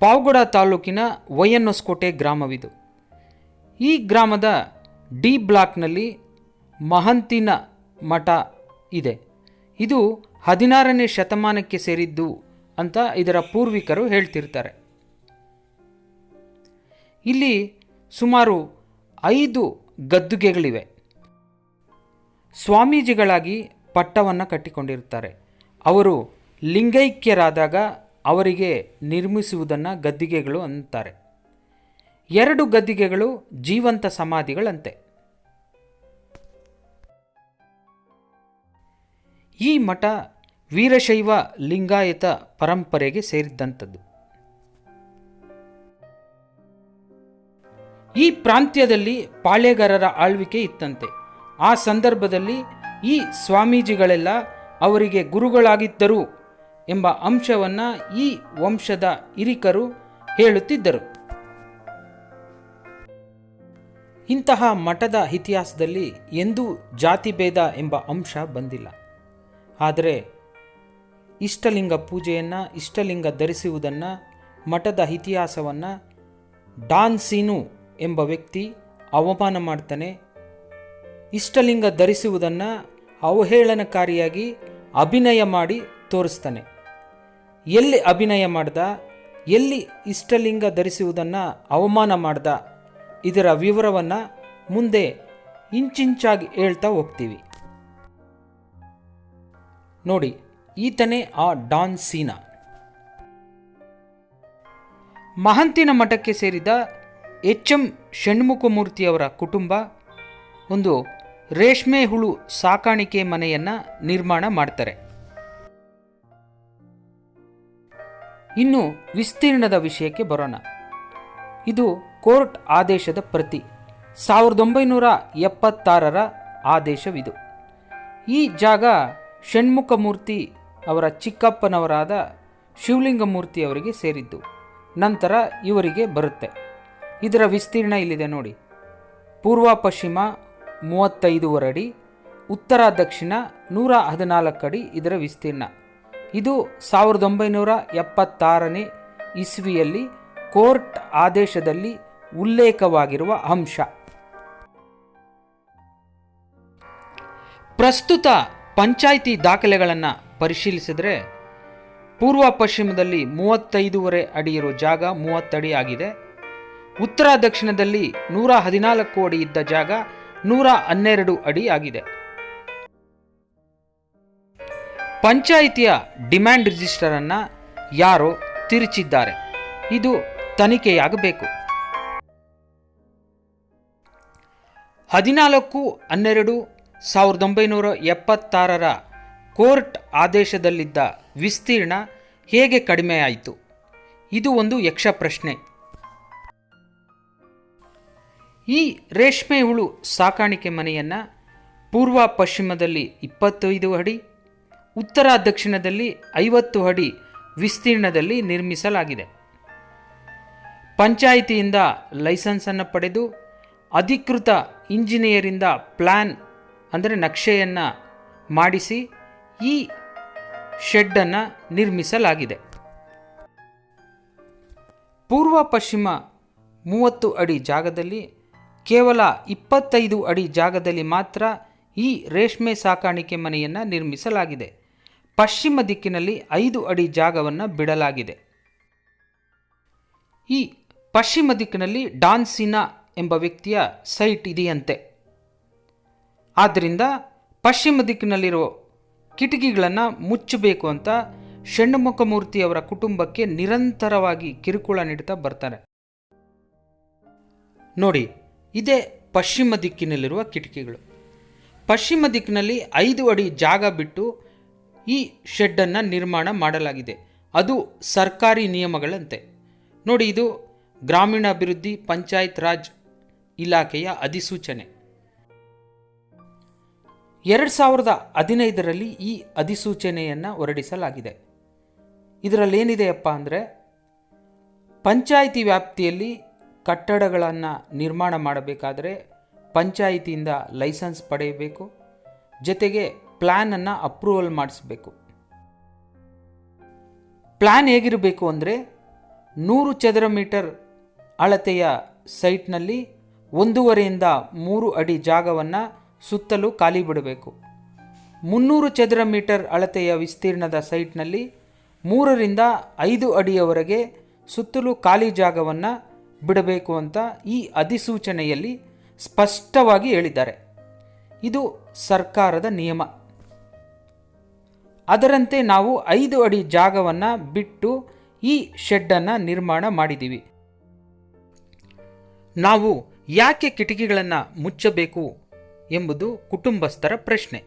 ಪಾವಗಡ ತಾಲೂಕಿನ ವೈಯನ್ನಸ್ಕೋಟೆ ಗ್ರಾಮವಿದು. ಈ ಗ್ರಾಮದ ಡಿ ಬ್ಲಾಕ್ನಲ್ಲಿ ಮಹಂತಿನ ಮಠ ಇದೆ. ಇದು ಹದಿನಾರನೇ ಶತಮಾನಕ್ಕೆ ಸೇರಿದ್ದು ಅಂತ ಇದರ ಪೂರ್ವಿಕರು ಹೇಳ್ತಿರ್ತಾರೆ. ಇಲ್ಲಿ ಸುಮಾರು ಐದು ಗದ್ದುಗೆಗಳಿವೆ. ಸ್ವಾಮೀಜಿಗಳಾಗಿ ಪಟ್ಟವನ್ನು ಕಟ್ಟಿಕೊಂಡಿರ್ತಾರೆ. ಅವರು ಲಿಂಗೈಕ್ಯರಾದಾಗ ಅವರಿಗೆ ನಿರ್ಮಿಸುವುದನ್ನು ಗದ್ದಿಗೆಗಳು ಅಂತಾರೆ. ಎರಡು ಗದ್ದಿಗೆಗಳು ಜೀವಂತ ಸಮಾಧಿಗಳಂತೆ. ಈ ಮಠ ವೀರಶೈವ ಲಿಂಗಾಯತ ಪರಂಪರೆಗೆ ಸೇರಿದ್ದಂಥದ್ದು ಈ ಪ್ರಾಂತ್ಯದಲ್ಲಿ ಪಾಳೆಗಾರರ ಆಳ್ವಿಕೆ ಇತ್ತಂತೆ. ಆ ಸಂದರ್ಭದಲ್ಲಿ ಈ ಸ್ವಾಮೀಜಿಗಳೆಲ್ಲ ಅವರಿಗೆ ಗುರುಗಳಾಗಿದ್ದರು ಎಂಬ ಅಂಶವನ್ನು ಈ ವಂಶದ ಹಿರಿಕರು ಹೇಳುತ್ತಿದ್ದರು. ಇಂತಹ ಮಠದ ಇತಿಹಾಸದಲ್ಲಿ ಎಂದೂ ಜಾತಿಭೇದ ಎಂಬ ಅಂಶ ಬಂದಿಲ್ಲ. ಆದರೆ ಇಷ್ಟಲಿಂಗ ಪೂಜೆಯನ್ನು, ಇಷ್ಟಲಿಂಗ ಧರಿಸುವುದನ್ನು, ಮಠದ ಇತಿಹಾಸವನ್ನು ಡಾನ್ ಸೀನು ಎಂಬ ವ್ಯಕ್ತಿ ಅವಮಾನ ಮಾಡ್ತಾನೆ, ಇಷ್ಟಲಿಂಗ ಧರಿಸುವುದನ್ನು ಅವಹೇಳನಕಾರಿಯಾಗಿ ಅಭಿನಯ ಮಾಡಿ ತೋರಿಸ್ತಾನೆ. ಎಲ್ಲಿ ಅಭಿನಯ ಮಾಡ್ದ, ಎಲ್ಲಿ ಇಷ್ಟಲಿಂಗ ಧರಿಸುವುದನ್ನು ಅವಮಾನ ಮಾಡ್ದ, ಇದರ ವಿವರವನ್ನು ಮುಂದೆ ಇಂಚಿಂಚಾಗಿ ಹೇಳ್ತಾ ಹೋಗ್ತೀವಿ. ನೋಡಿ, ಈತನೇ ಆ ಡಾನ್ ಸೀನಾ. ಮಹಂತಿನ ಮಠಕ್ಕೆ ಸೇರಿದ ಎಚ್ ಎಂ ಷಣ್ಮುಖಮೂರ್ತಿಯವರ ಕುಟುಂಬ ಒಂದು ರೇಷ್ಮೆ ಹುಳು ಸಾಕಾಣಿಕೆ ಮನೆಯನ್ನು ನಿರ್ಮಾಣ ಮಾಡ್ತಾರೆ. ಇನ್ನು ವಿಸ್ತೀರ್ಣದ ವಿಷಯಕ್ಕೆ ಬರೋಣ. ಇದು ಕೋರ್ಟ್ ಆದೇಶದ ಪ್ರತಿ. ಸಾವಿರದ ಒಂಬೈನೂರ ಎಪ್ಪತ್ತಾರರ ಆದೇಶವಿದು. ಈ ಜಾಗ ಷಣ್ಮುಖಮೂರ್ತಿ ಅವರ ಚಿಕ್ಕಪ್ಪನವರಾದ ಶಿವಲಿಂಗಮೂರ್ತಿ ಅವರಿಗೆ ಸೇರಿದ್ದು. ನಂತರ ಇವರಿಗೆ ಬರುತ್ತೆ. ಇದರ ವಿಸ್ತೀರ್ಣ ಇಲ್ಲಿದೆ ನೋಡಿ. ಪೂರ್ವ ಪಶ್ಚಿಮ ಮೂವತ್ತೈದೂವರೆ ಅಡಿ, ಉತ್ತರ ದಕ್ಷಿಣ ನೂರ ಹದಿನಾಲ್ಕು ಅಡಿ ಇದರ ವಿಸ್ತೀರ್ಣ. ಇದು ಸಾವಿರದ ಒಂಬೈನೂರ ಎಪ್ಪತ್ತಾರನೇ ಇಸ್ವಿಯಲ್ಲಿ ಕೋರ್ಟ್ ಆದೇಶದಲ್ಲಿ ಉಲ್ಲೇಖವಾಗಿರುವ ಅಂಶ. ಪ್ರಸ್ತುತ ಪಂಚಾಯಿತಿ ದಾಖಲೆಗಳನ್ನು ಪರಿಶೀಲಿಸಿದರೆ ಪೂರ್ವ ಪಶ್ಚಿಮದಲ್ಲಿ ಮೂವತ್ತೈದೂವರೆ ಅಡಿ ಇರೋ ಜಾಗ ಮೂವತ್ತಡಿ ಆಗಿದೆ. ಉತ್ತರ ದಕ್ಷಿಣದಲ್ಲಿ ನೂರ ಹದಿನಾಲ್ಕು ಅಡಿ ಇದ್ದ ಜಾಗ ನೂರ ಹನ್ನೆರಡು ಅಡಿ ಆಗಿದೆ. ಪಂಚಾಯಿತಿಯ ಡಿಮ್ಯಾಂಡ್ ರಿಜಿಸ್ಟರನ್ನು ಯಾರೋ ತಿರುಚಿದ್ದಾರೆ. ಇದು ತನಿಖೆಯಾಗಬೇಕು. ಹದಿನಾಲ್ಕು ಹನ್ನೆರಡು ಸಾವಿರದ ಒಂಬೈನೂರ ಎಪ್ಪತ್ತಾರರ ಕೋರ್ಟ್ ಆದೇಶದಲ್ಲಿದ್ದ ವಿಸ್ತೀರ್ಣ ಹೇಗೆ ಕಡಿಮೆಯಾಯಿತು? ಇದು ಒಂದು ಯಕ್ಷ ಪ್ರಶ್ನೆ. ಈ ರೇಷ್ಮೆ ಹುಳು ಸಾಕಾಣಿಕೆ ಮನೆಯನ್ನು ಪೂರ್ವ ಪಶ್ಚಿಮದಲ್ಲಿ ಇಪ್ಪತ್ತೈದು ಅಡಿ ಉತ್ತರ ದಕ್ಷಿಣದಲ್ಲಿ ಐವತ್ತು ಅಡಿ ವಿಸ್ತೀರ್ಣದಲ್ಲಿ ನಿರ್ಮಿಸಲಾಗಿದೆ. ಪಂಚಾಯಿತಿಯಿಂದ ಲೈಸೆನ್ಸನ್ನು ಪಡೆದು ಅಧಿಕೃತ ಇಂಜಿನಿಯರಿಂದ ಪ್ಲ್ಯಾನ್ ಅಂದರೆ ನಕ್ಷೆಯನ್ನು ಮಾಡಿಸಿ ಈ ಶೆಡ್ಡನ್ನು ನಿರ್ಮಿಸಲಾಗಿದೆ. ಪೂರ್ವ ಪಶ್ಚಿಮ ಮೂವತ್ತು ಅಡಿ ಜಾಗದಲ್ಲಿ ಕೇವಲ ಇಪ್ಪತ್ತೈದು ಅಡಿ ಜಾಗದಲ್ಲಿ ಮಾತ್ರ ಈ ರೇಷ್ಮೆ ಸಾಕಾಣಿಕೆ ಮನೆಯನ್ನು ನಿರ್ಮಿಸಲಾಗಿದೆ. ಪಶ್ಚಿಮ ದಿಕ್ಕಿನಲ್ಲಿ ಐದು ಅಡಿ ಜಾಗವನ್ನು ಬಿಡಲಾಗಿದೆ. ಈ ಪಶ್ಚಿಮ ದಿಕ್ಕಿನಲ್ಲಿ ಡಾನ್ಸಿನಾ ಎಂಬ ವ್ಯಕ್ತಿಯ ಸೈಟ್ ಇದೆಯಂತೆ. ಆದ್ದರಿಂದ ಪಶ್ಚಿಮ ದಿಕ್ಕಿನಲ್ಲಿರುವ ಕಿಟಕಿಗಳನ್ನು ಮುಚ್ಚಬೇಕು ಅಂತ ಷಣ್ಮುಖಮೂರ್ತಿಯವರ ಕುಟುಂಬಕ್ಕೆ ನಿರಂತರವಾಗಿ ಕಿರುಕುಳ ನೀಡುತ್ತಾ ಬರ್ತಾರೆ. ನೋಡಿ, ಇದೇ ಪಶ್ಚಿಮ ದಿಕ್ಕಿನಲ್ಲಿರುವ ಕಿಟಕಿಗಳು. ಪಶ್ಚಿಮ ದಿಕ್ಕಿನಲ್ಲಿ ಐದು ಅಡಿ ಜಾಗ ಬಿಟ್ಟು ಈ ಶೆಡ್ಡನ್ನು ನಿರ್ಮಾಣ ಮಾಡಲಾಗಿದೆ. ಅದು ಸರ್ಕಾರಿ ನಿಯಮಗಳಂತೆ. ನೋಡಿ, ಇದು ಗ್ರಾಮೀಣಾಭಿವೃದ್ಧಿ ಪಂಚಾಯತ್ ರಾಜ್ ಇಲಾಖೆಯ ಅಧಿಸೂಚನೆ. ಎರಡು ಸಾವಿರದ ಹದಿನೈದರಲ್ಲಿ ಈ ಅಧಿಸೂಚನೆಯನ್ನು ಹೊರಡಿಸಲಾಗಿದೆ. ಇದರಲ್ಲೇನಿದೆಯಪ್ಪ ಅಂದರೆ, ಪಂಚಾಯಿತಿ ವ್ಯಾಪ್ತಿಯಲ್ಲಿ ಕಟ್ಟಡಗಳನ್ನು ನಿರ್ಮಾಣ ಮಾಡಬೇಕಾದರೆ ಪಂಚಾಯಿತಿಯಿಂದ ಲೈಸೆನ್ಸ್ ಪಡೆಯಬೇಕು. ಜೊತೆಗೆ ಪ್ಲ್ಯಾನನ್ನು ಅಪ್ರೂವಲ್ ಮಾಡಿಸಬೇಕು. ಪ್ಲ್ಯಾನ್ ಹೇಗಿರಬೇಕು ಅಂದರೆ ನೂರು ಚದರ ಮೀಟರ್ ಅಳತೆಯ ಸೈಟ್ನಲ್ಲಿ ಒಂದೂವರೆಯಿಂದ ಮೂರು ಅಡಿ ಜಾಗವನ್ನು ಸುತ್ತಲೂ ಖಾಲಿ ಬಿಡಬೇಕು. ಮುನ್ನೂರು ಚದರ ಮೀಟರ್ ಅಳತೆಯ ವಿಸ್ತೀರ್ಣದ ಸೈಟ್ನಲ್ಲಿ ಮೂರರಿಂದ ಐದು ಅಡಿಯವರೆಗೆ ಸುತ್ತಲೂ ಖಾಲಿ ಜಾಗವನ್ನು ಬಿಡಬೇಕು ಅಂತ ಈ ಅಧಿಸೂಚನೆಯಲ್ಲಿ ಸ್ಪಷ್ಟವಾಗಿ ಹೇಳಿದ್ದಾರೆ. ಇದು ಸರ್ಕಾರದ ನಿಯಮ. ಅದರಂತೆ ನಾವು ಐದು ಅಡಿ ಜಾಗವನ್ನು ಬಿಟ್ಟು ಈ ಶೆಡ್ಡನ್ನು ನಿರ್ಮಾಣ ಮಾಡಿದ್ದೀವಿ. ನಾವು ಯಾಕೆ ಕಿಟಕಿಗಳನ್ನು ಮುಚ್ಚಬೇಕು ಎಂಬುದು ಕುಟುಂಬಸ್ಥರ ಪ್ರಶ್ನೆ.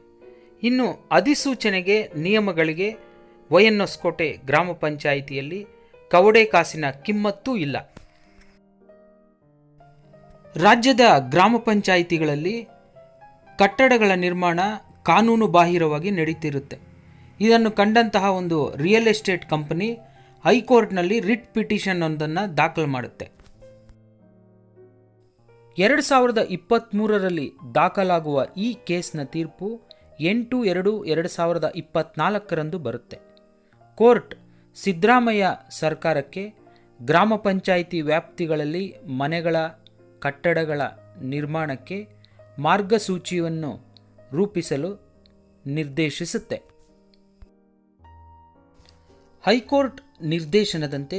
ಇನ್ನು ಅಧಿಸೂಚನೆಗೆ, ನಿಯಮಗಳಿಗೆ ವೈಎನ್ಎಸ್ಕೋಟೆ ಗ್ರಾಮ ಪಂಚಾಯಿತಿಯಲ್ಲಿ ಕವಡೆ ಕಾಸಿನ ಕಿಮ್ಮತ್ತೂ ಇಲ್ಲ. ರಾಜ್ಯದ ಗ್ರಾಮ ಪಂಚಾಯಿತಿಗಳಲ್ಲಿ ಕಟ್ಟಡಗಳ ನಿರ್ಮಾಣ ಕಾನೂನು ಬಾಹಿರವಾಗಿ ನಡೀತಿರುತ್ತೆ. ಇದನ್ನು ಕಂಡಂತಹ ಒಂದು ರಿಯಲ್ ಎಸ್ಟೇಟ್ ಕಂಪನಿ ಹೈಕೋರ್ಟ್ನಲ್ಲಿ ರಿಟ್ ಪಿಟಿಷನ್ ಒಂದನ್ನು ದಾಖಲು ಮಾಡುತ್ತೆ. ಎರಡು ಸಾವಿರದ ಇಪ್ಪತ್ತ್ಮೂರರಲ್ಲಿ ದಾಖಲಾಗುವ ಈ ಕೇಸ್ನ ತೀರ್ಪು ಎಂಟು ಎರಡು ಎರಡು ಸಾವಿರದ ಇಪ್ಪತ್ತ್ನಾಲ್ಕರಂದು ಬರುತ್ತೆ. ಕೋರ್ಟ್ ಸಿದ್ದರಾಮಯ್ಯ ಸರ್ಕಾರಕ್ಕೆ ಗ್ರಾಮ ಪಂಚಾಯಿತಿ ವ್ಯಾಪ್ತಿಗಳಲ್ಲಿ ಮನೆಗಳ ಕಟ್ಟಡಗಳ ನಿರ್ಮಾಣಕ್ಕೆ ಮಾರ್ಗಸೂಚಿಯನ್ನು ರೂಪಿಸಲು ನಿರ್ದೇಶಿಸುತ್ತೆ. ಹೈಕೋರ್ಟ್ ನಿರ್ದೇಶನದಂತೆ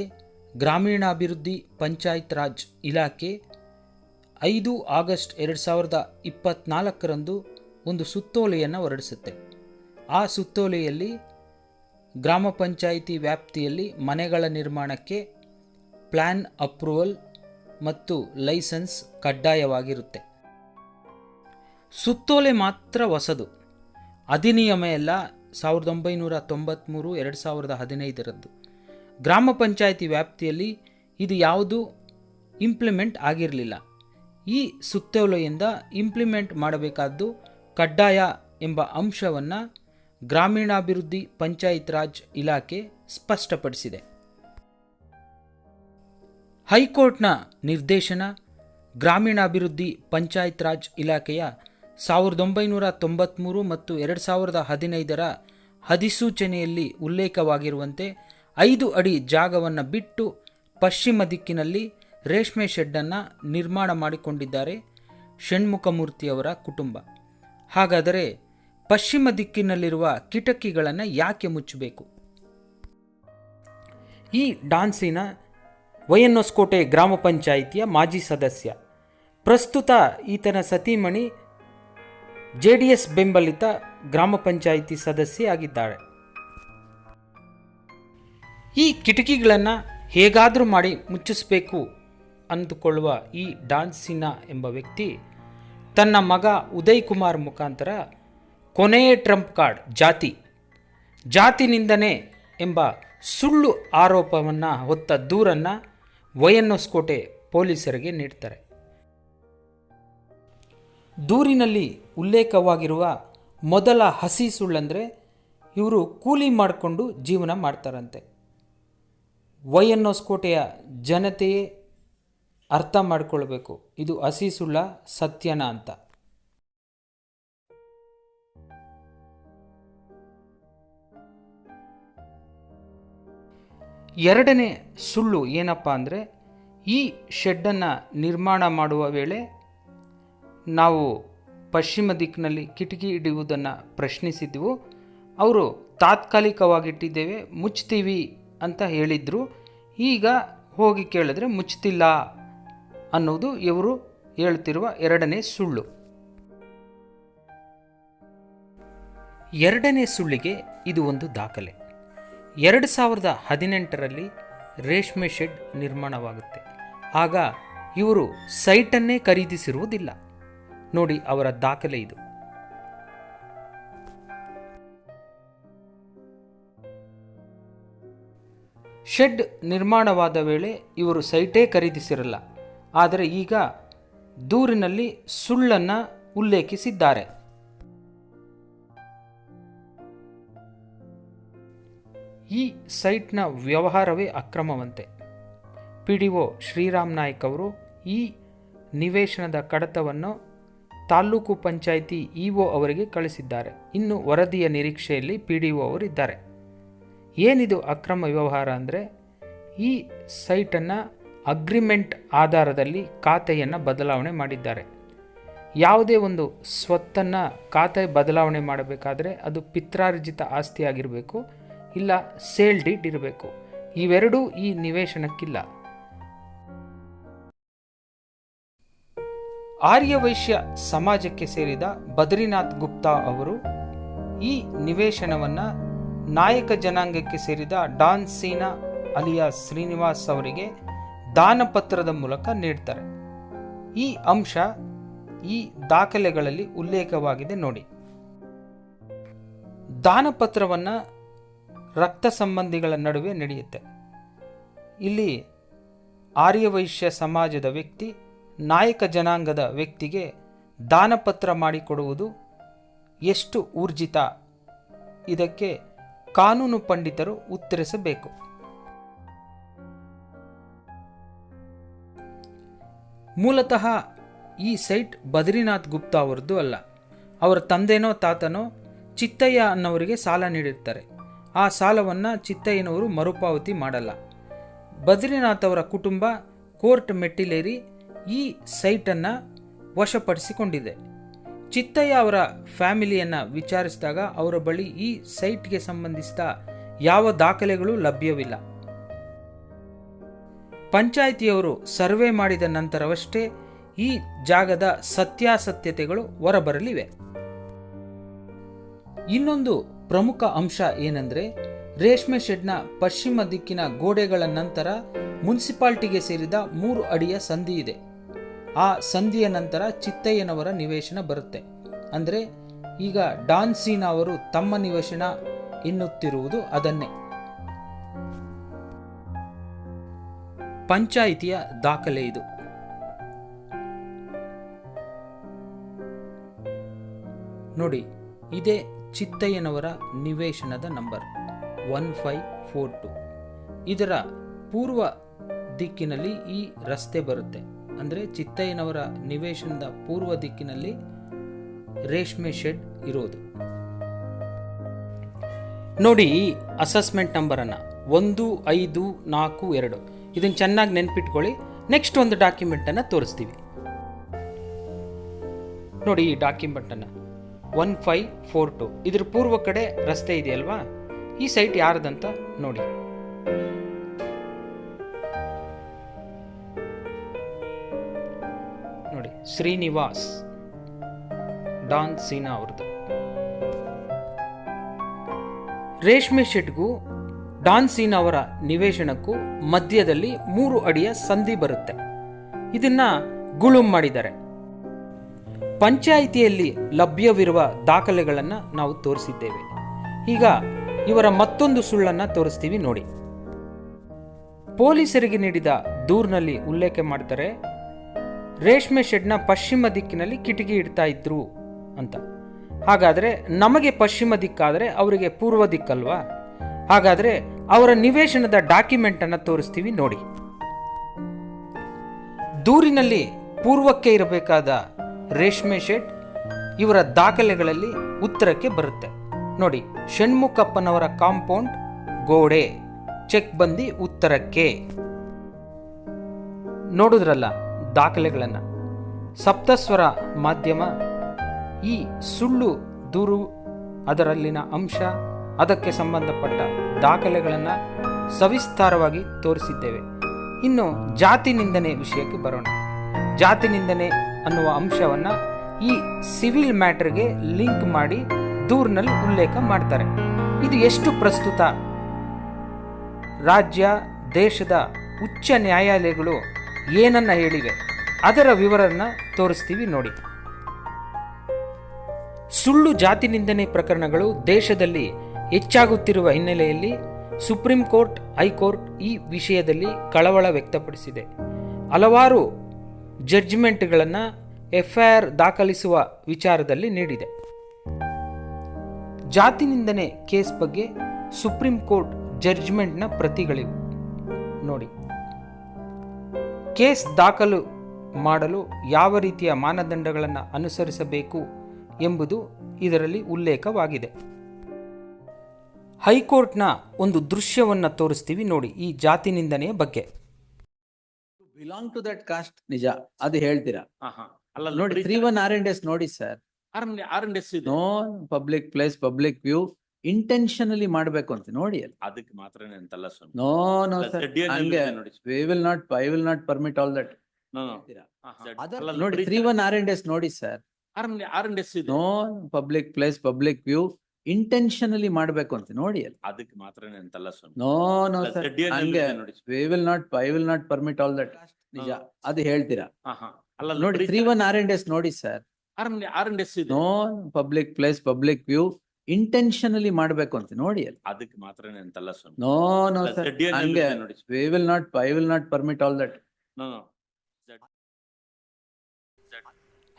ಗ್ರಾಮೀಣಾಭಿವೃದ್ಧಿ ಪಂಚಾಯತ್ ರಾಜ್ ಇಲಾಖೆ ಐದು ಆಗಸ್ಟ್ ಎರಡು ಸಾವಿರದ ಇಪ್ಪತ್ನಾಲ್ಕರಂದು ಒಂದು ಸುತ್ತೋಲೆಯನ್ನು ಹೊರಡಿಸುತ್ತೆ. ಆ ಸುತ್ತೋಲೆಯಲ್ಲಿ ಗ್ರಾಮ ಪಂಚಾಯಿತಿ ವ್ಯಾಪ್ತಿಯಲ್ಲಿ ಮನೆಗಳ ನಿರ್ಮಾಣಕ್ಕೆ ಪ್ಲ್ಯಾನ್ ಅಪ್ರೂವಲ್ ಮತ್ತು ಲೈಸೆನ್ಸ್ ಕಡ್ಡಾಯವಾಗಿರುತ್ತೆ. ಸುತ್ತೋಲೆ ಮಾತ್ರ ಹೊಸದು. ಅಧಿನಿಯಮ ಎಲ್ಲ ಸಾವಿರದ ಒಂಬೈನೂರ ತೊಂಬತ್ತ್ಮೂರು ಎರಡು ಸಾವಿರದ ಹದಿನೈದರದ್ದು. ಗ್ರಾಮ ಪಂಚಾಯಿತಿ ವ್ಯಾಪ್ತಿಯಲ್ಲಿ ಇದು ಯಾವುದು ಇಂಪ್ಲಿಮೆಂಟ್ ಆಗಿರಲಿಲ್ಲ. ಈ ಸುತ್ತೋಲೆಯಿಂದ ಇಂಪ್ಲಿಮೆಂಟ್ ಮಾಡಬೇಕಾದ್ದು ಕಡ್ಡಾಯ ಎಂಬ ಅಂಶವನ್ನು ಗ್ರಾಮೀಣಾಭಿವೃದ್ಧಿ ಪಂಚಾಯತ್ ರಾಜ್ ಇಲಾಖೆ ಸ್ಪಷ್ಟಪಡಿಸಿದೆ. ಹೈಕೋರ್ಟ್ನ ನಿರ್ದೇಶನ ಗ್ರಾಮೀಣಾಭಿವೃದ್ಧಿ ಪಂಚಾಯತ್ ರಾಜ್ ಇಲಾಖೆಯ ಸಾವಿರದ ಒಂಬೈನೂರ ತೊಂಬತ್ತ್ಮೂರು ಮತ್ತು ಎರಡು ಸಾವಿರದ ಹದಿನೈದರ ಅಧಿಸೂಚನೆಯಲ್ಲಿ ಉಲ್ಲೇಖವಾಗಿರುವಂತೆ ಐದು ಅಡಿ ಜಾಗವನ್ನು ಬಿಟ್ಟು ಪಶ್ಚಿಮ ದಿಕ್ಕಿನಲ್ಲಿ ರೇಷ್ಮೆ ಶೆಡ್ಡನ್ನು ನಿರ್ಮಾಣ ಮಾಡಿಕೊಂಡಿದ್ದಾರೆ ಷಣ್ಮುಖಮೂರ್ತಿಯವರ ಕುಟುಂಬ. ಹಾಗಾದರೆ ಪಶ್ಚಿಮ ದಿಕ್ಕಿನಲ್ಲಿರುವ ಕಿಟಕಿಗಳನ್ನು ಯಾಕೆ ಮುಚ್ಚಬೇಕು? ಈ ಡಾನ್ಸಿನ ವೈಎನ್ಎಸ್ಕೋಟೆ ಗ್ರಾಮ ಪಂಚಾಯಿತಿಯ ಮಾಜಿ ಸದಸ್ಯ. ಪ್ರಸ್ತುತ ಈತನ ಸತೀಮಣಿ ಜೆ ಡಿ ಎಸ್ ಬೆಂಬಲಿತ ಗ್ರಾಮ ಪಂಚಾಯಿತಿ ಸದಸ್ಯೆ ಆಗಿದ್ದಾಳೆ. ಈ ಕಿಟಕಿಗಳನ್ನು ಹೇಗಾದರೂ ಮಾಡಿ ಮುಚ್ಚಿಸಬೇಕು ಅಂದುಕೊಳ್ಳುವ ಈ ಡಾನ್ಸಿನ ಎಂಬ ವ್ಯಕ್ತಿ ತನ್ನ ಮಗ ಉದಯ್ ಕುಮಾರ್ ಮುಖಾಂತರ ಕೊನೆಯ ಟ್ರಂಪ್ ಕಾರ್ಡ್ ಜಾತಿ, ಜಾತಿನಿಂದನೇ ಎಂಬ ಸುಳ್ಳು ಆರೋಪವನ್ನು ಹೊತ್ತ ದೂರನ್ನು ವೈಎನ್ಎಸ್ಕೋಟೆ ಪೊಲೀಸರಿಗೆ ನೀಡ್ತಾರೆ. ದೂರಿನಲ್ಲಿ ಉಲ್ಲೇಖವಾಗಿರುವ ಮೊದಲ ಹಸಿ ಸುಳ್ಳಂದರೆ ಇವರು ಕೂಲಿ ಮಾಡಿಕೊಂಡು ಜೀವನ ಮಾಡ್ತಾರಂತೆ. ವೈಎನ್ಎಸ್ಕೋಟೆಯ ಜನತೆಯೇ ಅರ್ಥ ಮಾಡಿಕೊಳ್ಬೇಕು. ಇದು ಹಸಿ ಸುಳ್ಳ ಸತ್ಯನ ಅಂತ. ಎರಡನೇ ಸುಳ್ಳು ಏನಪ್ಪ ಅಂದರೆ ಈ ಶೆಡ್ಡನ್ನು ನಿರ್ಮಾಣ ಮಾಡುವ ವೇಳೆ ನಾವು ಪಶ್ಚಿಮ ದಿಕ್ಕಿನಲ್ಲಿ ಕಿಟಕಿ ಇಡುವುದನ್ನು ಪ್ರಶ್ನಿಸಿದ್ದೆವು ಅವರು ತಾತ್ಕಾಲಿಕವಾಗಿಟ್ಟಿದ್ದೇವೆ, ಮುಚ್ತೀವಿ ಅಂತ ಹೇಳಿದರು. ಈಗ ಹೋಗಿ ಕೇಳಿದ್ರೆ ಮುಚ್ತಿಲ್ಲ ಅನ್ನೋದು ಇವರು ಹೇಳ್ತಿರುವ ಎರಡನೇ ಸುಳ್ಳು. ಎರಡನೇ ಸುಳ್ಳಿಗೆ ಇದು ಒಂದು ದಾಖಲೆ. ಎರಡು ಸಾವಿರದ ಹದಿನೆಂಟರಲ್ಲಿ ರೇಷ್ಮೆ ಶೆಡ್ ನಿರ್ಮಾಣವಾಗುತ್ತೆ. ಆಗ ಇವರು ಸೈಟನ್ನೇ ಖರೀದಿಸಿರುವುದಿಲ್ಲ. ನೋಡಿ ಅವರ ದಾಖಲೆ ಇದು. ಶೆಡ್ ನಿರ್ಮಾಣವಾದ ವೇಳೆ ಇವರು ಸೈಟೇ ಖರೀದಿಸಿರಲ್ಲ, ಆದರೆ ಈಗ ದೂರಿನಲ್ಲಿ ಸುಳ್ಳನ್ನು ಉಲ್ಲೇಖಿಸಿದ್ದಾರೆ. ಈ ಸೈಟ್ನ ವ್ಯವಹಾರವೇ ಅಕ್ರಮವಂತೆ. P D O Shriram Naik ಅವರು ಈ ನಿವೇಶನದ ಕಡತವನ್ನು ತಾಲ್ಲೂಕು ಪಂಚಾಯಿತಿ ಇಒ ಅವರಿಗೆ ಕಳಿಸಿದ್ದಾರೆ. ಇನ್ನು ವರದಿಯ ನಿರೀಕ್ಷೆಯಲ್ಲಿ ಪಿ ಡಿ ಒ ಅವರಿದ್ದಾರೆ. ಏನಿದು ಅಕ್ರಮ ವ್ಯವಹಾರ ಅಂದರೆ, ಈ ಸೈಟನ್ನು ಅಗ್ರಿಮೆಂಟ್ ಆಧಾರದಲ್ಲಿ ಖಾತೆಯನ್ನು ಬದಲಾವಣೆ ಮಾಡಿದ್ದಾರೆ. ಯಾವುದೇ ಒಂದು ಸ್ವತ್ತನ್ನು ಖಾತೆ ಬದಲಾವಣೆ ಮಾಡಬೇಕಾದ್ರೆ ಅದು ಪಿತ್ರಾರ್ಜಿತ ಆಸ್ತಿಯಾಗಿರಬೇಕು ಇಲ್ಲ ಸೇಲ್ ಡೀಟ್ ಇರಬೇಕು. ಇವೆರಡೂ ಈ ನಿವೇಶನಕ್ಕಿಲ್ಲ. ಆರ್ಯವೈಶ್ಯ ಸಮಾಜಕ್ಕೆ ಸೇರಿದ ಬದ್ರಿನಾಥ್ ಗುಪ್ತಾ ಅವರು ಈ ನಿವೇಶನವನ್ನು ನಾಯಕ ಜನಾಂಗಕ್ಕೆ ಸೇರಿದ ಡಾನ್ ಸೀನಾ ಅಲಿಯಾ ಶ್ರೀನಿವಾಸ್ ಅವರಿಗೆ ದಾನಪತ್ರದ ಮೂಲಕ ನೀಡ್ತಾರೆ. ಈ ಅಂಶ ಈ ದಾಖಲೆಗಳಲ್ಲಿ ಉಲ್ಲೇಖವಾಗಿದೆ ನೋಡಿ. ದಾನಪತ್ರವನ್ನು ರಕ್ತ ಸಂಬಂಧಿಗಳ ನಡುವೆ ನಡೆಯುತ್ತೆ. ಇಲ್ಲಿ ಆರ್ಯವೈಶ್ಯ ಸಮಾಜದ ವ್ಯಕ್ತಿ ನಾಯಕ ಜನಾಂಗದ ವ್ಯಕ್ತಿಗೆ ದಾನಪತ್ರ ಮಾಡಿಕೊಡುವುದು ಎಷ್ಟು ಊರ್ಜಿತ? ಇದಕ್ಕೆ ಕಾನೂನು ಪಂಡಿತರು ಉತ್ತರಿಸಬೇಕು. ಮೂಲತಃ ಈ ಸೈಟ್ ಬದ್ರಿನಾಥ್ ಗುಪ್ತಾ ಅವರದ್ದು ಅಲ್ಲ. ಅವರ ತಂದೆನೋ ತಾತನೋ ಚಿತ್ತಯ್ಯ ಅನ್ನೋರಿಗೆ ಸಾಲ ನೀಡಿರ್ತಾರೆ. ಆ ಸಾಲವನ್ನು ಚಿತ್ತಯ್ಯನವರು ಮರುಪಾವತಿ ಮಾಡಲ್ಲ. ಬದ್ರಿನಾಥ್ ಅವರ ಕುಟುಂಬ ಕೋರ್ಟ್ ಮೆಟ್ಟಿಲೇರಿ ಈ ಸೈಟನ್ನು ವಶಪಡಿಸಿಕೊಂಡಿದೆ. ಚಿತ್ತಯ್ಯ ಅವರ ಫ್ಯಾಮಿಲಿಯನ್ನು ವಿಚಾರಿಸಿದಾಗ ಅವರ ಬಳಿ ಈ ಸೈಟ್ಗೆ ಸಂಬಂಧಿಸಿದ ಯಾವ ದಾಖಲೆಗಳು ಲಭ್ಯವಿಲ್ಲ. ಪಂಚಾಯಿತಿಯವರು ಸರ್ವೆ ಮಾಡಿದ ನಂತರವಷ್ಟೇ ಈ ಜಾಗದ ಸತ್ಯಾಸತ್ಯತೆಗಳು ಹೊರಬರಲಿವೆ. ಇನ್ನೊಂದು ಪ್ರಮುಖ ಅಂಶ ಏನಂದ್ರೆ, ರೇಷ್ಮೆ ಶೆಡ್ನ ಪಶ್ಚಿಮ ದಿಕ್ಕಿನ ಗೋಡೆಗಳ ನಂತರ ಮುನ್ಸಿಪಾಲ್ಟಿಗೆ ಸೇರಿದ ಮೂರು ಅಡಿಯ ಸಂಧಿ ಇದೆ ಆ ಸಂಧಿಯ ನಂತರ ಚಿತ್ತಯ್ಯನವರ ನಿವೇಶನ ಬರುತ್ತೆ. ಅಂದರೆ ಈಗ ಡಾನ್ಸೀನಾ ಅವರು ತಮ್ಮ ನಿವೇಶನ ಎನ್ನುತ್ತಿರುವುದು ಅದನ್ನೇ. ಪಂಚಾಯಿತಿಯ ದಾಖಲೆ ಇದು. ನೋಡಿ, ಇದೇ ಚಿತ್ತಯ್ಯನವರ ನಿವೇಶನದ number one five four two. ಇದರ ಪೂರ್ವ ದಿಕ್ಕಿನಲ್ಲಿ ಈ ರಸ್ತೆ ಬರುತ್ತೆ. ಅಂದರೆ ಚಿತ್ತಯ್ಯನವರ ನಿವೇಶನದ ಪೂರ್ವ ದಿಕ್ಕಿನಲ್ಲಿ ರೇಷ್ಮೆ ಶೆಡ್ ಇರೋದು. ನೋಡಿ ಅಸೆಸ್ಮೆಂಟ್ ನಂಬರನ್ನು ಒಂದು, ಐದು, ನಾಲ್ಕು, ಎರಡು. ಇದನ್ನು ಚೆನ್ನಾಗಿ ನೆನ್ಪಿಟ್ಕೊಳ್ಳಿ. ನೆಕ್ಸ್ಟ್ ಒಂದು ಡಾಕ್ಯುಮೆಂಟನ್ನು ತೋರಿಸ್ತೀವಿ. ನೋಡಿ ಈ ಡಾಕ್ಯುಮೆಂಟನ್ನು ಒನ್ ಫೈವ್ ಫೋರ್ ಟು. ಇದ್ರ ಪೂರ್ವ ಕಡೆ ರಸ್ತೆ ಇದೆಯಲ್ವಾ? ಈ ಸೈಟ್ ಯಾರ್ದಂತ ನೋಡಿ. ಶ್ರೀನಿವಾಸ್ ಡಾನ್ ಸೀನಾ ಅವ್ರದ್ದು. ರೇಷ್ಮೆ ಶೆಟ್ಗೂ ಡಾನ್ ಸೀನ್ ಅವರ ನಿವೇಶನಕ್ಕೂ ಮಧ್ಯದಲ್ಲಿ ಮೂರು ಅಡಿಯ ಸಂಧಿ ಬರುತ್ತೆ. ಇದನ್ನ ಗುಳುಂ ಮಾಡಿದ್ದಾರೆ. ಪಂಚಾಯಿತಿಯಲ್ಲಿ ಲಭ್ಯವಿರುವ ದಾಖಲೆಗಳನ್ನು ನಾವು ತೋರಿಸಿದ್ದೇವೆ. ಈಗ ಇವರ ಮತ್ತೊಂದು ಸುಳ್ಳನ್ನು ತೋರಿಸ್ತೀವಿ ನೋಡಿ. ಪೊಲೀಸರಿಗೆ ನೀಡಿದ ದೂರಿನಲ್ಲಿ ಉಲ್ಲೇಖ ಮಾಡ್ತಾರೆ ರೇಷ್ಮೆ ಶೆಡ್ನ ಪಶ್ಚಿಮ ದಿಕ್ಕಿನಲ್ಲಿ ಕಿಟಕಿ ಇಡ್ತಾ ಇದ್ರು ಅಂತ. ಹಾಗಾದರೆ ನಮಗೆ ಪಶ್ಚಿಮ ದಿಕ್ಕಾದರೆ ಅವರಿಗೆ ಪೂರ್ವ ದಿಕ್ಕಲ್ವಾ? ಹಾಗಾದರೆ ಅವರ ನಿವೇಶನದ ಡಾಕ್ಯುಮೆಂಟನ್ನು ತೋರಿಸ್ತೀವಿ ನೋಡಿ. ದೂರಿನಲ್ಲಿ ಪೂರ್ವಕ್ಕೆ ಇರಬೇಕಾದ ರೇಷ್ಮೆ ಶೆಡ್ ಇವರ ದಾಖಲೆಗಳಲ್ಲಿ ಉತ್ತರಕ್ಕೆ ಬರುತ್ತೆ. ನೋಡಿ, ಷಣ್ಮುಖಪ್ಪನವರ ಕಾಂಪೌಂಡ್ ಗೋಡೆ. ಚೆಕ್ ಬಂದಿ ಉತ್ತರಕ್ಕೆ. ನೋಡಿದ್ರಲ್ಲ ದಾಖಲೆಗಳನ್ನು. ಸಪ್ತಸ್ವರ ಮಾಧ್ಯಮ ಈ ಸುಳ್ಳು, ದೂರು, ಅದರಲ್ಲಿನ ಅಂಶ, ಅದಕ್ಕೆ ಸಂಬಂಧಪಟ್ಟ ದಾಖಲೆಗಳನ್ನು ಸವಿಸ್ತಾರವಾಗಿ ತೋರಿಸಿದ್ದೇವೆ. ಇನ್ನು ಜಾತಿ ನಿಂದನೆ ವಿಷಯಕ್ಕೆ ಬರೋಣ. ಜಾತಿ ನಿಂದನೆ ಅನ್ನುವ ಅಂಶವನ್ನು ಈ ಸಿವಿಲ್ ಮ್ಯಾಟ್ರಿಗೆ ಲಿಂಕ್ ಮಾಡಿ ದೂರಿನಲ್ಲಿ ಉಲ್ಲೇಖ ಮಾಡ್ತಾರೆ. ಇದು ಎಷ್ಟು ಪ್ರಸ್ತುತ? ರಾಜ್ಯ, ದೇಶದ ಉಚ್ಚ ನ್ಯಾಯಾಲಯಗಳು ಏನನ್ನ ಹೇಳಿವೆ, ಅದರ ವಿವರನ್ನ ತೋರಿಸ್ತೀವಿ ನೋಡಿ. ಸುಳ್ಳು ಜಾತಿ ನಿಂದನೆ ಪ್ರಕರಣಗಳು ದೇಶದಲ್ಲಿ ಹೆಚ್ಚಾಗುತ್ತಿರುವ ಹಿನ್ನೆಲೆಯಲ್ಲಿ ಸುಪ್ರೀಂ ಕೋರ್ಟ್, ಹೈಕೋರ್ಟ್ ಈ ವಿಷಯದಲ್ಲಿ ಕಳವಳ ವ್ಯಕ್ತಪಡಿಸಿದೆ. ಹಲವಾರು ಜಡ್ಜ್ಮೆಂಟ್ಗಳನ್ನು ಎಫ್ಐಆರ್ ದಾಖಲಿಸುವ ವಿಚಾರದಲ್ಲಿ ನೀಡಿದೆ. ಜಾತಿ ನಿಂದನೆ ಕೇಸ್ ಬಗ್ಗೆ ಸುಪ್ರೀಂ ಕೋರ್ಟ್ ಜಡ್ಜ್ಮೆಂಟ್ನ ಪ್ರತಿಗಳಿವೆ. ನೋಡಿ. ಕೇಸ್ ದಾಖಲು ಮಾಡಲು ಯಾವ ರೀತಿಯ ಮಾನದಂಡಗಳನ್ನು ಅನುಸರಿಸಬೇಕು ಎಂಬುದು ಇದರಲ್ಲಿ ಉಲ್ಲೇಖವಾಗಿದೆ. ಹೈಕೋರ್ಟ್ನ ಒಂದು ದೃಶ್ಯವನ್ನು ತೋರಿಸ್ತೀವಿ ನೋಡಿ ಈ ಜಾತಿ ನಿಂದನೆಯ ಬಗ್ಗೆ. ಬಿಲಾಂಗ್ ಟು ದಟ್ ಕಾಸ್ಟ್ ನಿಜ ಅದು ಹೇಳ್ತೀರಾ? ಆಹಾ. ಅಲ್ಲ ನೋಡಿ three one R and S ನೋಡಿ ಸರ್ ಆರ್ ಎನ್ ಎಸ್ ಇದೆ. No public place public view intentionally ಮಾಡ್ಬೇಕು ಅಂತ ನೋಡಿ ಅಲ್ಲಿ. ಅದಕ್ಕೆ ಮಾತ್ರನೇ ಅಂತಲ್ಲ ಸ್ವಾಮಿ. ನೋ ನೋ ಸರ್ ಹಂಗೆ ನೋಡಿ we will not I will not permit all that No, no. ಆಹಾ. ಅಲ್ಲ, ನೋಡಿ three one R and S ನೋಡಿ ಸರ್ ಎನ್ ಎಸ್ ಇದೆ. No public place public view intentionally ಮಾಡ್ಬೇಕು ಅಂತ ನೋಡಿ ಅಲ್ಲಿ. ಅದಕ್ಕೆ ಮಾತ್ರನೇ ಅಂತಲ್ಲ ಸ್ವಾಮಿ. ನೋ ನೋ ಸರ್ ZDN ಹಂಗೆ ನೋಡಿ we will not I will not permit all that ನಿಜ. ಅದು ಹೇಳ್ತೀರಾ. ಅಲ್ಲ ನೋಡಿ three one R and S ನೋಡಿ ಸರ್ ಎನ್ ಎಸ್ ಇದೆ. No public place public view intentionally ಮಾಡ್ಬೇಕು ಅಂತ ನೋಡಿ ಅಲ್ಲಿ. ಅದಕ್ಕೆ ಮಾತ್ರನೇ ಅಂತಲ್ಲ ಸ್ವಾಮಿ. ನೋ ನೋ ಹಂಗೆ. ನೋಡಿ we will not I will not permit all that No, no.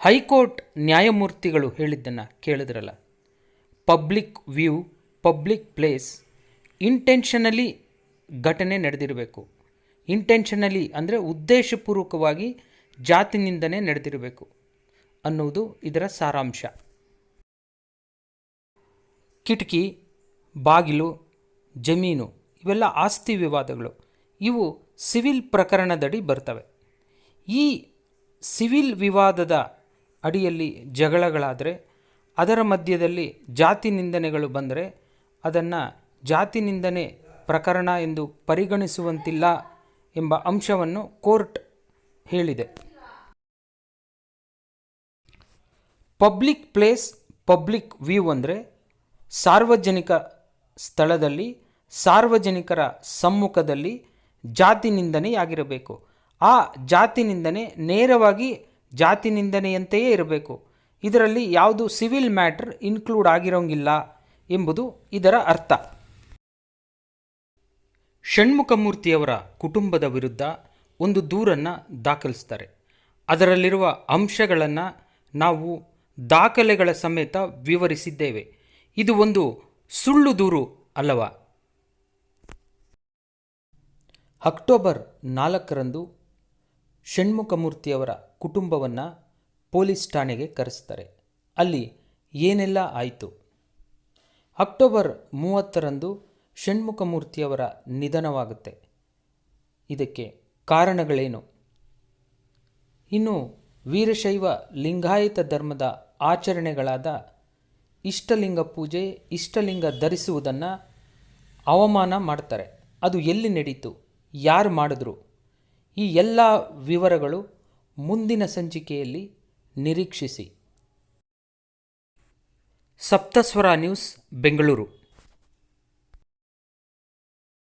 High court ನ್ಯಾಯಮೂರ್ತಿಗಳು ಹೇಳಿದ್ದನ್ನು ಕೇಳಿದ್ರಲ್ಲ. Public view public place intentionally ಘಟನೆ ನಡೆದಿರಬೇಕು. ಇಂಟೆನ್ಷನಲಿ ಅಂದರೆ ಉದ್ದೇಶಪೂರ್ವಕವಾಗಿ ಜಾತಿ ನಿಂದನೆ ನಡೆದಿರಬೇಕು ಅನ್ನುವುದು ಇದರ ಸಾರಾಂಶ. ಕಿಟಕಿ, ಬಾಗಿಲು, ಜಮೀನು ಇವೆಲ್ಲ ಆಸ್ತಿ ವಿವಾದಗಳು. ಇವು ಸಿವಿಲ್ ಪ್ರಕರಣದಡಿ ಬರ್ತವೆ. ಈ ಸಿವಿಲ್ ವಿವಾದದ ಅಡಿಯಲ್ಲಿ ಜಗಳಗಳಾದರೆ, ಅದರ ಮಧ್ಯದಲ್ಲಿ ಜಾತಿ ನಿಂದನೆಗಳು ಬಂದರೆ, ಅದನ್ನು ಜಾತಿ ನಿಂದನೆ ಪ್ರಕರಣ ಎಂದು ಪರಿಗಣಿಸುವಂತಿಲ್ಲ ಎಂಬ ಅಂಶವನ್ನು ಕೋರ್ಟ್ ಹೇಳಿದೆ. ಪಬ್ಲಿಕ್ ಪ್ಲೇಸ್, ಪಬ್ಲಿಕ್ ವ್ಯೂ ಅಂದರೆ ಸಾರ್ವಜನಿಕ ಸ್ಥಳದಲ್ಲಿ, ಸಾರ್ವಜನಿಕರ ಸಮ್ಮುಖದಲ್ಲಿ ಜಾತಿ ನಿಂದನೆಯಾಗಿರಬೇಕು. ಆ ಜಾತಿ ನಿಂದನೆ ನೇರವಾಗಿ ಜಾತಿ ನಿಂದನೆಯಂತೆಯೇ ಇರಬೇಕು. ಇದರಲ್ಲಿ ಯಾವುದು ಸಿವಿಲ್ ಮ್ಯಾಟ್ರ್ ಇನ್ಕ್ಲೂಡ್ ಆಗಿರೋಂಗಿಲ್ಲ ಎಂಬುದು ಇದರ ಅರ್ಥ. ಷಣ್ಮುಖಮೂರ್ತಿಯವರ ಕುಟುಂಬದ ವಿರುದ್ಧ ಒಂದು ದೂರನ್ನು ದಾಖಲಿಸ್ತಾರೆ. ಅದರಲ್ಲಿರುವ ಅಂಶಗಳನ್ನು ನಾವು ದಾಖಲೆಗಳ ಸಮೇತ ವಿವರಿಸಿದ್ದೇವೆ. ಇದು ಒಂದು ಸುಳ್ಳು ದೂರು ಅಲ್ಲವಾ? ಅಕ್ಟೋಬರ್ ನಾಲ್ಕರಂದು ಷಣ್ಮುಖಮೂರ್ತಿಯವರ ಕುಟುಂಬವನ್ನು ಪೊಲೀಸ್ ಠಾಣೆಗೆ ಕರೆಸ್ತಾರೆ. ಅಲ್ಲಿ ಏನೆಲ್ಲ ಆಯಿತು? ಅಕ್ಟೋಬರ್ ಮೂವತ್ತರಂದು ಷಣ್ಮುಖಮೂರ್ತಿಯವರ ನಿಧನವಾಗುತ್ತೆ. ಇದಕ್ಕೆ ಕಾರಣಗಳೇನು? ಇನ್ನು ವೀರಶೈವ ಲಿಂಗಾಯತ ಧರ್ಮದ ಆಚರಣೆಗಳಾದ ಇಷ್ಟಲಿಂಗ ಪೂಜೆ, ಇಷ್ಟಲಿಂಗ ಧರಿಸುವುದನ್ನು ಅವಮಾನ ಮಾಡ್ತಾರೆ. ಅದು ಎಲ್ಲಿ ನಡೀತು? ಯಾರು ಮಾಡಿದ್ರು? ಈ ಎಲ್ಲ ವಿವರಗಳು ಮುಂದಿನ ಸಂಚಿಕೆಯಲ್ಲಿ ನಿರೀಕ್ಷಿಸಿ. ಸಪ್ತಸ್ವರ ನ್ಯೂಸ್, ಬೆಂಗಳೂರು.